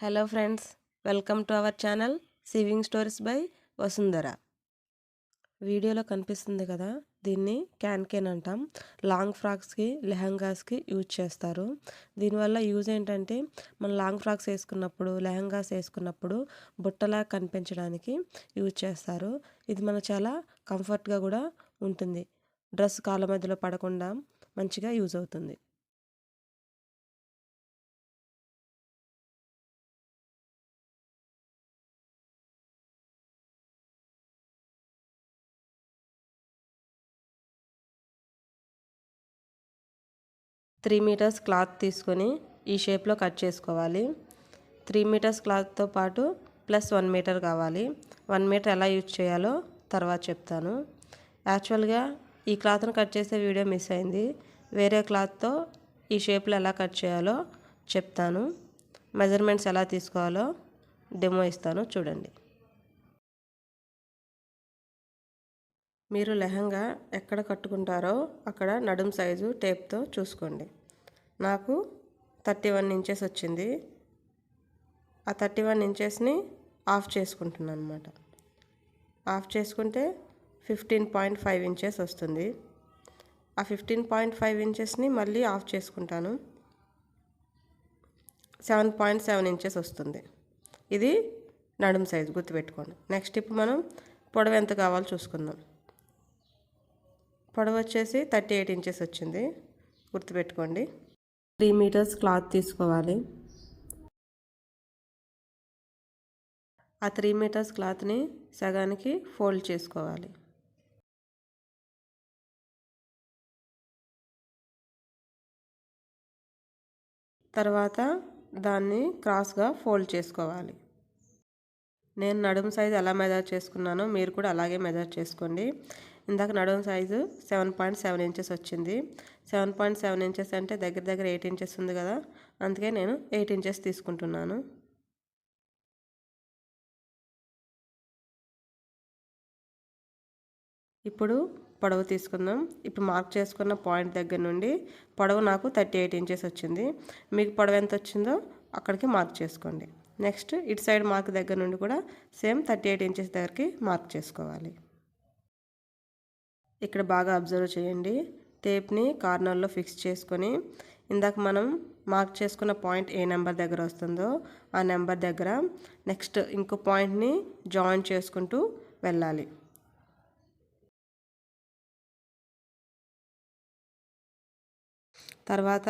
Hello friends welcome to our channel sewing stories by Vasundhara. వీడియోలో కనిపిస్తుంది కదా దీన్ని క్యాన్ కేన్ అంటాం. లాంగ్ ఫ్రాక్స్కి లెహంగాస్కి యూజ్ చేస్తారు. దీనివల్ల యూజ్ ఏంటంటే మనం లాంగ్ ఫ్రాక్స్ వేసుకున్నప్పుడు లెహంగాస్ వేసుకున్నప్పుడు బుట్టలా కనిపించడానికి యూజ్ చేస్తారు. ఇది మనకు చాలా కంఫర్ట్గా కూడా ఉంటుంది. డ్రెస్ కాళ్ళ మధ్యలో పడకుండా మంచిగా యూజ్ అవుతుంది. త్రీ మీటర్స్ క్లాత్ తీసుకొని ఈ షేప్లో కట్ చేసుకోవాలి. త్రీ మీటర్స్ క్లాత్తో పాటు ప్లస్ వన్ మీటర్ కావాలి. వన్ మీటర్ ఎలా యూజ్ చేయాలో తర్వాత చెప్తాను. యాక్చువల్గా ఈ క్లాత్ను కట్ చేసే వీడియో మిస్ అయింది. వేరే క్లాత్తో ఈ షేప్లో ఎలా కట్ చేయాలో చెప్తాను. మెజర్మెంట్స్ ఎలా తీసుకోవాలో డెమో ఇస్తాను. చూడండి. మీరు లెహంగా ఎక్కడ కట్టుకుంటారో అక్కడ నడుం సైజు టేప్తో చూసుకోండి. నాకు థర్టీ వన్ ఇంచెస్ వచ్చింది. ఆ థర్టీ వన్ ఇంచెస్ని ఆఫ్ చేసుకుంటున్నాను అనమాట ఆఫ్ చేసుకుంటే ఫిఫ్టీన్ పాయింట్ ఫైవ్ ఇంచెస్ వస్తుంది. ఆ ఫిఫ్టీన్ పాయింట్ ఫైవ్ ఇంచెస్ని మళ్ళీ ఆఫ్ చేసుకుంటాను. సెవెన్ పాయింట్ సెవెన్ ఇంచెస్ వస్తుంది. ఇది నడుం సైజు గుర్తుపెట్టుకోండి. నెక్స్ట్ ఇప్పుడు మనం పొడవు ఎంత కావాలో చూసుకుందాం. పొడవు వచ్చేసి థర్టీ ఎయిట్ ఇంచెస్ వచ్చింది. గుర్తుపెట్టుకోండి. త్రీ మీటర్స్ క్లాత్ తీసుకోవాలి. ఆ త్రీ మీటర్స్ క్లాత్ని సగానికి ఫోల్డ్ చేసుకోవాలి. తర్వాత దాన్ని క్రాస్గా ఫోల్డ్ చేసుకోవాలి. నేను నడుము సైజు ఎలా మెజర్ చేసుకున్నానో మీరు కూడా అలాగే మెజర్ చేసుకోండి. ఇందాక నడుము size seven point seven inches వచ్చింది. సెవెన్ పాయింట్ సెవెన్ ఇంచెస్ అంటే దగ్గర దగ్గర ఎయిట్ ఇంచెస్ ఉంది కదా అందుకే నేను ఎయిట్ ఇంచెస్ తీసుకుంటున్నాను. ఇప్పుడు పొడవు తీసుకుందాం. ఇప్పుడు మార్క్ చేసుకున్న పాయింట్ దగ్గర నుండి పొడవు నాకు థర్టీ ఎయిట్ ఇంచెస్ వచ్చింది. మీకు పొడవు ఎంత వచ్చిందో అక్కడికి మార్క్ చేసుకోండి. నెక్స్ట్ ఇటు సైడ్ మార్క్ దగ్గర నుండి కూడా సేమ్ థర్టీ ఎయిట్ ఇంచెస్ దగ్గరికి మార్క్ చేసుకోవాలి. ఇక్కడ బాగా అబ్జర్వ్ చేయండి. టేప్ని కార్నర్లో ఫిక్స్ చేసుకొని ఇందాక మనం మార్క్ చేసుకున్న పాయింట్ ఏ నెంబర్ దగ్గర వస్తుందో ఆ నెంబర్ దగ్గర నెక్స్ట్ ఇంకో పాయింట్ని జాయిన్ చేసుకుంటూ వెళ్ళాలి. తర్వాత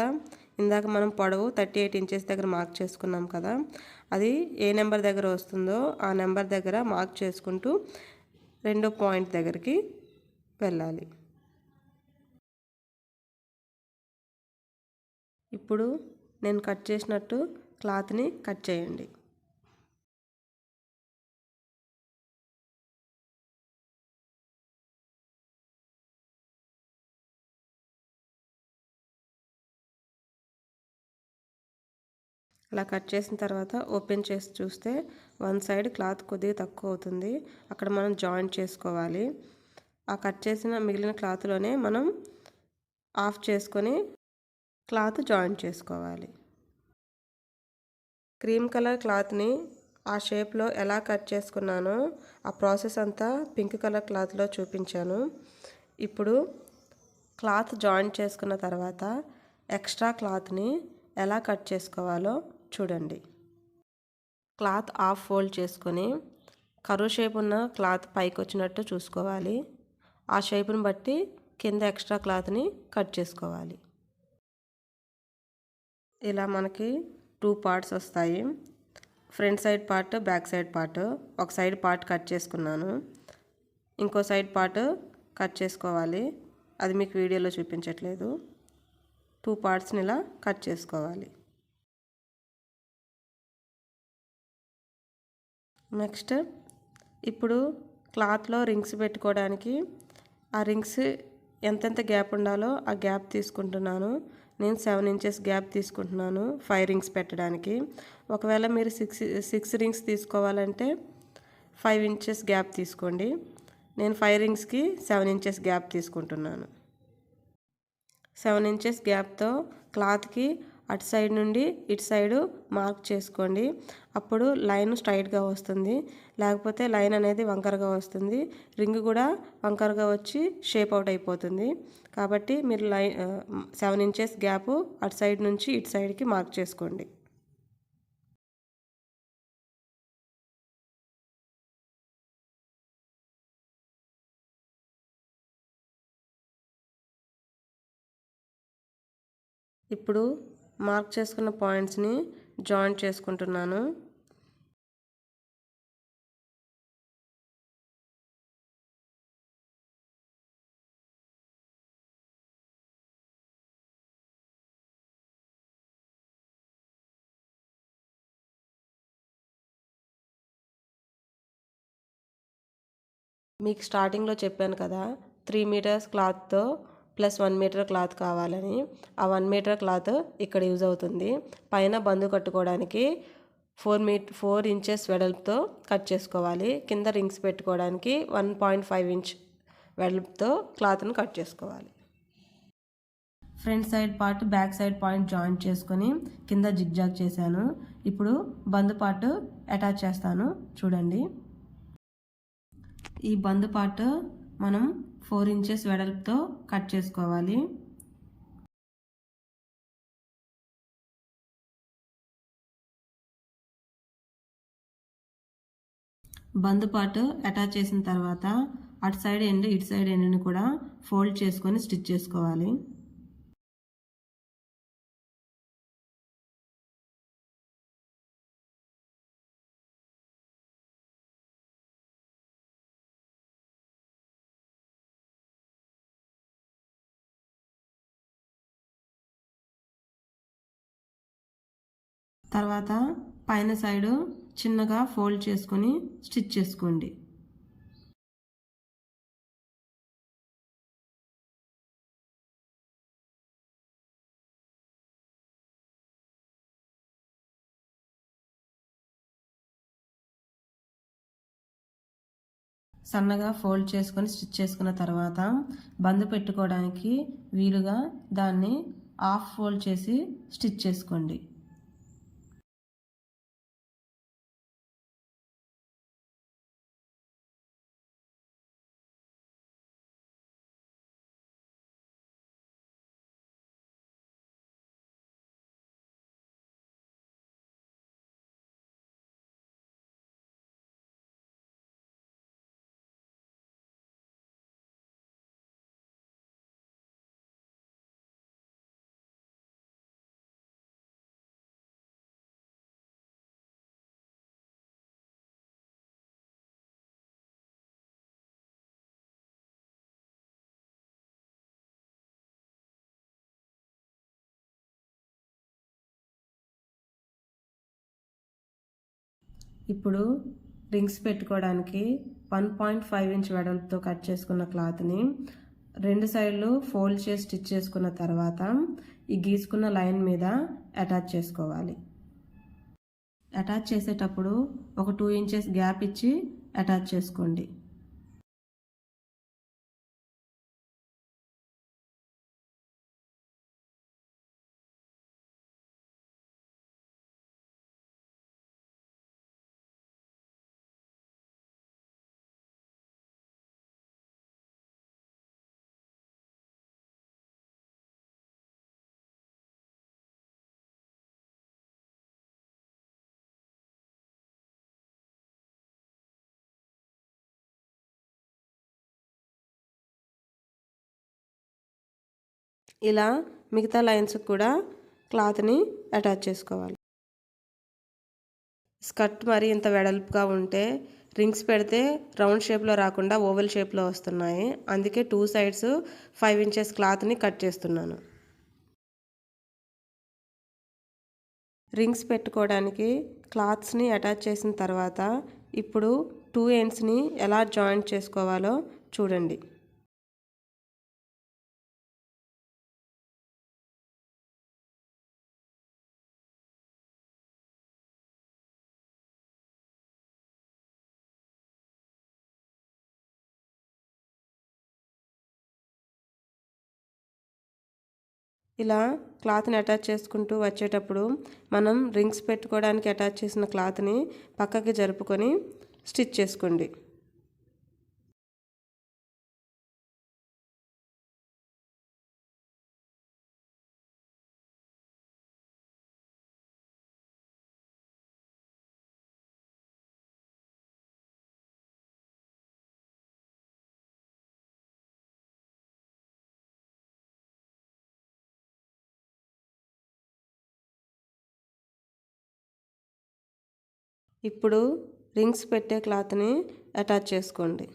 ఇందాక మనం పొడవు థర్టీ ఎయిట్ ఇంచెస్ దగ్గర మార్క్ చేసుకున్నాం కదా అది ఏ నెంబర్ దగ్గర వస్తుందో ఆ నెంబర్ దగ్గర మార్క్ చేసుకుంటూ రెండో పాయింట్ దగ్గరికి వెళ్ళాలి. ఇప్పుడు నేను కట్ చేసినట్టు క్లాత్ని కట్ చేయండి. అలా కట్ చేసిన తర్వాత ఓపెన్ చేసి చూస్తే వన్ సైడ్ క్లాత్ కొద్దిగా తక్కువ అవుతుంది. అక్కడ మనం జాయింట్ చేసుకోవాలి. ఆ కట్ చేసిన మిగిలిన క్లాత్లోనే మనం ఆఫ్ చేసుకొని క్లాత్ జాయింట్ చేసుకోవాలి. క్రీమ్ కలర్ క్లాత్ని ఆ షేప్లో ఎలా కట్ చేసుకున్నానో ఆ ప్రాసెస్ అంతా పింక్ కలర్ క్లాత్లో చూపించాను. ఇప్పుడు క్లాత్ జాయింట్ చేసుకున్న తర్వాత ఎక్స్ట్రా క్లాత్ని ఎలా కట్ చేసుకోవాలో చూడండి. క్లాత్ ఆఫ్ ఫోల్డ్ చేసుకొని కరువు షేప్ ఉన్న క్లాత్ పైకి వచ్చినట్టు చూసుకోవాలి. ఆ షేప్ని బట్టి కింద ఎక్స్ట్రా క్లాత్ని కట్ చేసుకోవాలి. ఇలా మనకి టూ పార్ట్స్ వస్తాయి. Front side part back side part. ఒక సైడ్ పార్ట్ కట్ చేసుకున్నాను. ఇంకో సైడ్ పార్ట్ కట్ చేసుకోవాలి. అది మీకు వీడియోలో చూపించట్లేదు. టూ పార్ట్స్ని ఇలా కట్ చేసుకోవాలి. నెక్స్ట్ ఇప్పుడు క్లాత్లో రింగ్స్ పెట్టుకోవడానికి ఆ రింగ్స్ ఎంతెంత గ్యాప్ ఉండాలో ఆ గ్యాప్ తీసుకుంటున్నాను. నేను సెవెన్ ఇంచెస్ గ్యాప్ తీసుకుంటున్నాను ఫైవ్ రింగ్స్ పెట్టడానికి. ఒకవేళ మీరు సిక్స్ సిక్స్ రింగ్స్ తీసుకోవాలంటే ఫైవ్ ఇంచెస్ గ్యాప్ తీసుకోండి. నేను ఫైవ్ రింగ్స్కి సెవెన్ ఇంచెస్ గ్యాప్ తీసుకుంటున్నాను. సెవెన్ ఇంచెస్ గ్యాప్తో క్లాత్కి అటు సైడ్ నుండి ఇటు సైడు మార్క్ చేసుకోండి. అప్పుడు లైన్ స్ట్రైట్గా వస్తుంది. లేకపోతే లైన్ అనేది వంకరగా వస్తుంది. రింగ్ కూడా వంకరగా వచ్చి షేప్ అవుట్ అయిపోతుంది. కాబట్టి మీరు లైన్ సెవెన్ ఇంచెస్ గ్యాప్ అటు సైడ్ నుంచి ఇటు సైడ్కి మార్క్ చేసుకోండి. ఇప్పుడు మార్క్ చేసుకున్న పాయింట్స్ని జాయింట్ చేసుకుంటున్నాను. మీకు స్టార్టింగ్లో చెప్పాను కదా త్రీ మీటర్స్ క్లాత్తో ప్లస్ వన్ మీటర్ క్లాత్ కావాలని. ఆ వన్ మీటర్ క్లాత్ ఇక్కడ యూజ్ అవుతుంది. పైన బందు కట్టుకోవడానికి ఫోర్ మీ ఫోర్ ఇంచెస్ వెడల్పుతో కట్ చేసుకోవాలి. కింద రింగ్స్ పెట్టుకోవడానికి వన్ పాయింట్ ఫైవ్ ఇంచ్ వెడల్పుతో క్లాత్ను కట్ చేసుకోవాలి. Front side part back side point joint చేసుకొని కింద జిగ్జాగ్ చేశాను. ఇప్పుడు బందు పార్ట్ అటాచ్ చేస్తాను. చూడండి. ఈ బందు పార్ట్ మనం ఫోర్ ఇంచెస్ వెడల్పుతో కట్ చేసుకోవాలి. బంద్ పార్ట్ అటాచ్ చేసిన తర్వాత అటు సైడ్ ఎండ్ ఇటు సైడ్ ఎండ్ని కూడా ఫోల్డ్ చేసుకొని స్టిచ్ చేసుకోవాలి. తర్వాత పైన సైడు చిన్నగా ఫోల్డ్ చేసుకొని స్టిచ్ చేసుకోండి. సన్నగా ఫోల్డ్ చేసుకొని స్టిచ్ చేసుకున్న తర్వాత బంద్ పెట్టుకోవడానికి వీలుగా దాన్ని ఆఫ్ ఫోల్డ్ చేసి స్టిచ్ చేసుకోండి. ఇప్పుడు రింగ్స్ పెట్టుకోవడానికి వన్ పాయింట్ ఫైవ్ ఇంచ్ వెడల్పుతో కట్ చేసుకున్న క్లాత్ని రెండు సైడ్లు ఫోల్డ్ చేసి స్టిచ్ చేసుకున్న తర్వాత ఈ గీసుకున్న లైన్ మీద అటాచ్ చేసుకోవాలి. అటాచ్ చేసేటప్పుడు ఒక టూ ఇంచెస్ గ్యాప్ ఇచ్చి అటాచ్ చేసుకోండి. ఇలా మిగతా లైన్స్కి కూడా క్లాత్ని అటాచ్ చేసుకోవాలి. స్కర్ట్ మరి ఇంత వెడల్పుగా ఉంటే రింగ్స్ పెడితే రౌండ్ షేప్లో రాకుండా ఓవెల్ షేప్లో వస్తున్నాయి. అందుకే టూ సైడ్స్ ఫైవ్ ఇంచెస్ క్లాత్ని కట్ చేస్తున్నాను. రింగ్స్ పెట్టుకోవడానికి క్లాత్స్ని అటాచ్ చేసిన తర్వాత ఇప్పుడు టూ ఎండ్స్ని ఎలా జాయింట్ చేసుకోవాలో చూడండి. ఇలా క్లాత్ని అటాచ్ చేసుకుంటూ వచ్చేటప్పుడు మనం రింగ్స్ పెట్టుకోవడానికి అటాచ్ చేసిన క్లాత్ని పక్కకి జరుపుకొని స్టిచ్ చేసుకోండి. ఇప్పుడు రింగ్స్ పెట్టే క్లాత్ని అటాచ్ చేసుకోండి.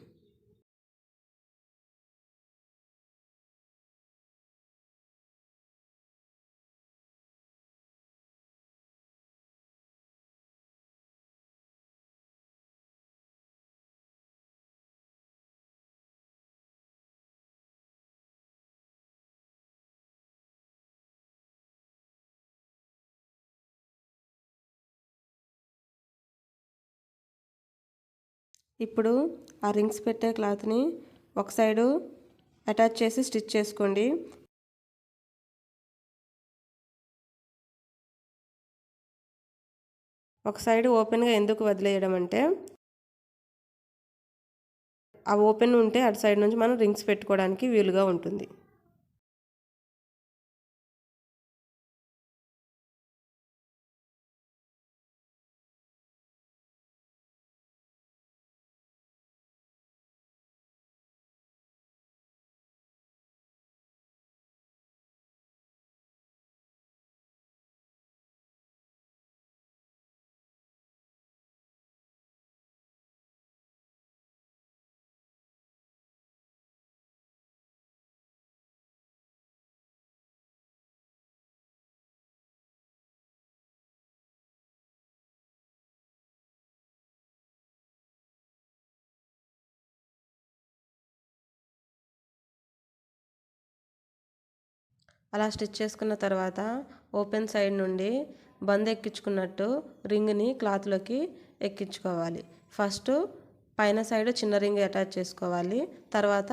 ఇప్పుడు ఆ రింగ్స్ పెట్టే క్లాత్ని ఒక సైడు అటాచ్ చేసి స్టిచ్ చేసుకోండి. ఒక సైడ్ ఓపెన్గా ఎందుకు వదిలేయడం అంటే ఆ ఓపెన్ ఉంటే అటు సైడ్ నుంచి మనం రింగ్స్ పెట్టుకోవడానికి వీలుగా ఉంటుంది. అలా స్టిచ్ చేసుకున్న తర్వాత ఓపెన్ సైడ్ నుండి బంద్ ఎక్కించుకున్నట్టు రింగ్ని క్లాత్లోకి ఎక్కించుకోవాలి. ఫస్ట్ పైన సైడ్ చిన్న రింగ్ అటాచ్ చేసుకోవాలి. తర్వాత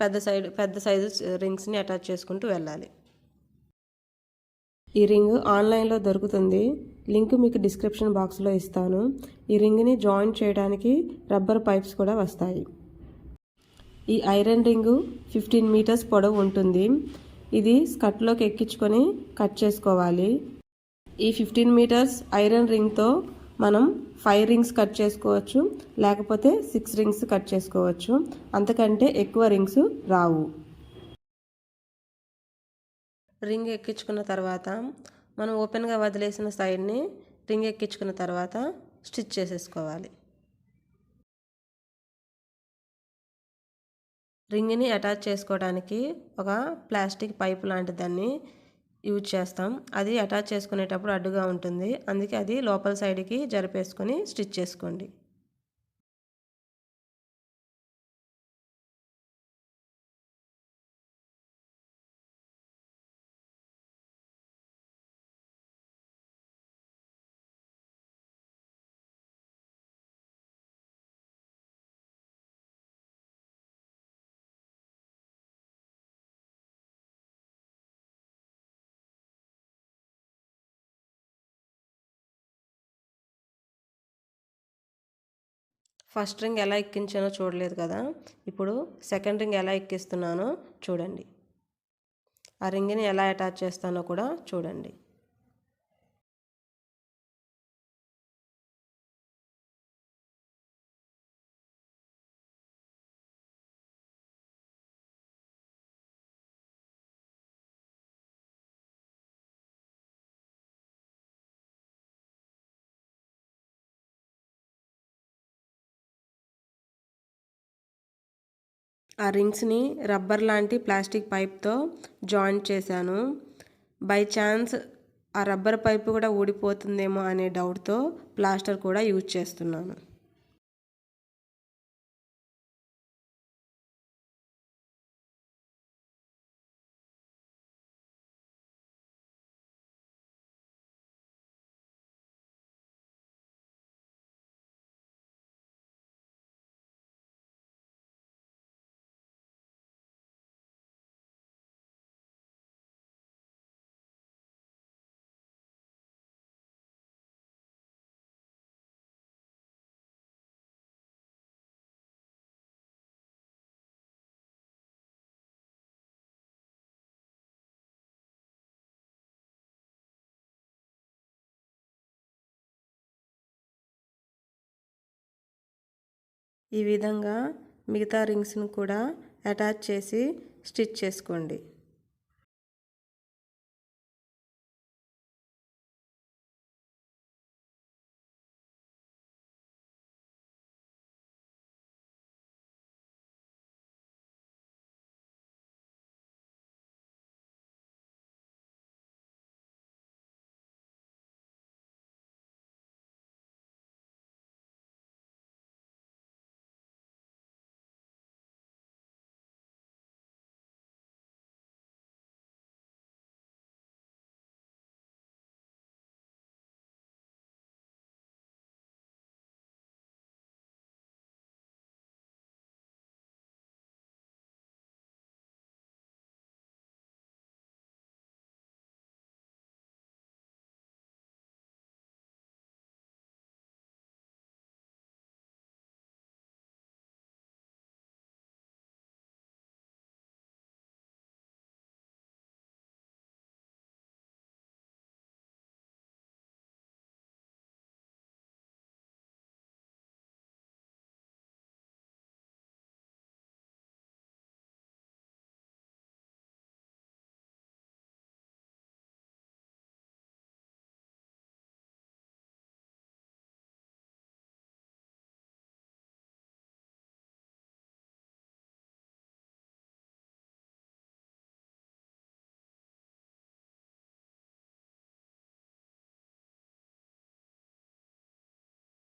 పెద్ద సైడ్ పెద్ద సైజు రింగ్స్ని అటాచ్ చేసుకుంటూ వెళ్ళాలి. ఈ రింగ్ ఆన్లైన్లో దొరుకుతుంది. లింక్ మీకు డిస్క్రిప్షన్ బాక్స్లో ఇస్తాను. ఈ రింగ్ని జాయిన్ చేయడానికి రబ్బర్ పైప్స్ కూడా వస్తాయి. ఈ ఐరన్ రింగు ఫిఫ్టీన్ మీటర్స్ పొడవు ఉంటుంది. ఇది స్కర్ట్లోకి ఎక్కించుకొని కట్ చేసుకోవాలి. ఈ ఫిఫ్టీన్ మీటర్స్ ఐరన్ రింగ్తో మనం ఫైవ్ రింగ్స్ కట్ చేసుకోవచ్చు లేకపోతే సిక్స్ రింగ్స్ కట్ చేసుకోవచ్చు. అంతకంటే ఎక్కువ రింగ్స్ రావు. రింగ్ ఎక్కించుకున్న తర్వాత మనం ఓపెన్గా వదిలేసిన సైడ్ని రింగ్ ఎక్కించుకున్న తర్వాత స్టిచ్ చేసేసుకోవాలి. రింగ్ని అటాచ్ చేసుకోవడానికి ఒక ప్లాస్టిక్ పైప్ లాంటి దాన్ని యూజ్ చేస్తాం. అది అటాచ్ చేసుకునేటప్పుడు అడ్డుగా ఉంటుంది. అందుకే అది లోపల సైడ్కి జరిపేసుకొని స్టిచ్ చేసుకోండి. ఫస్ట్ రింగ్ ఎలా ఎక్కించానో చూడలేదు కదా. ఇప్పుడు సెకండ్ రింగ్ ఎలా ఎక్కిస్తున్నానో చూడండి. ఆ రింగ్ని ఎలా అటాచ్ చేస్తానో కూడా చూడండి. ఆ రింగ్స్ని రబ్బర్ లాంటి ప్లాస్టిక్ పైప్తో జాయింట్ చేశాను. బై ఛాన్స్ ఆ రబ్బర్ పైపు కూడా ఊడిపోతుందేమో అనే డౌట్తో ప్లాస్టర్ కూడా యూజ్ చేస్తున్నాను. ఈ విధంగా మిగతా రింగ్స్ను కూడా అటాచ్ చేసి స్టిచ్ చేసుకోండి.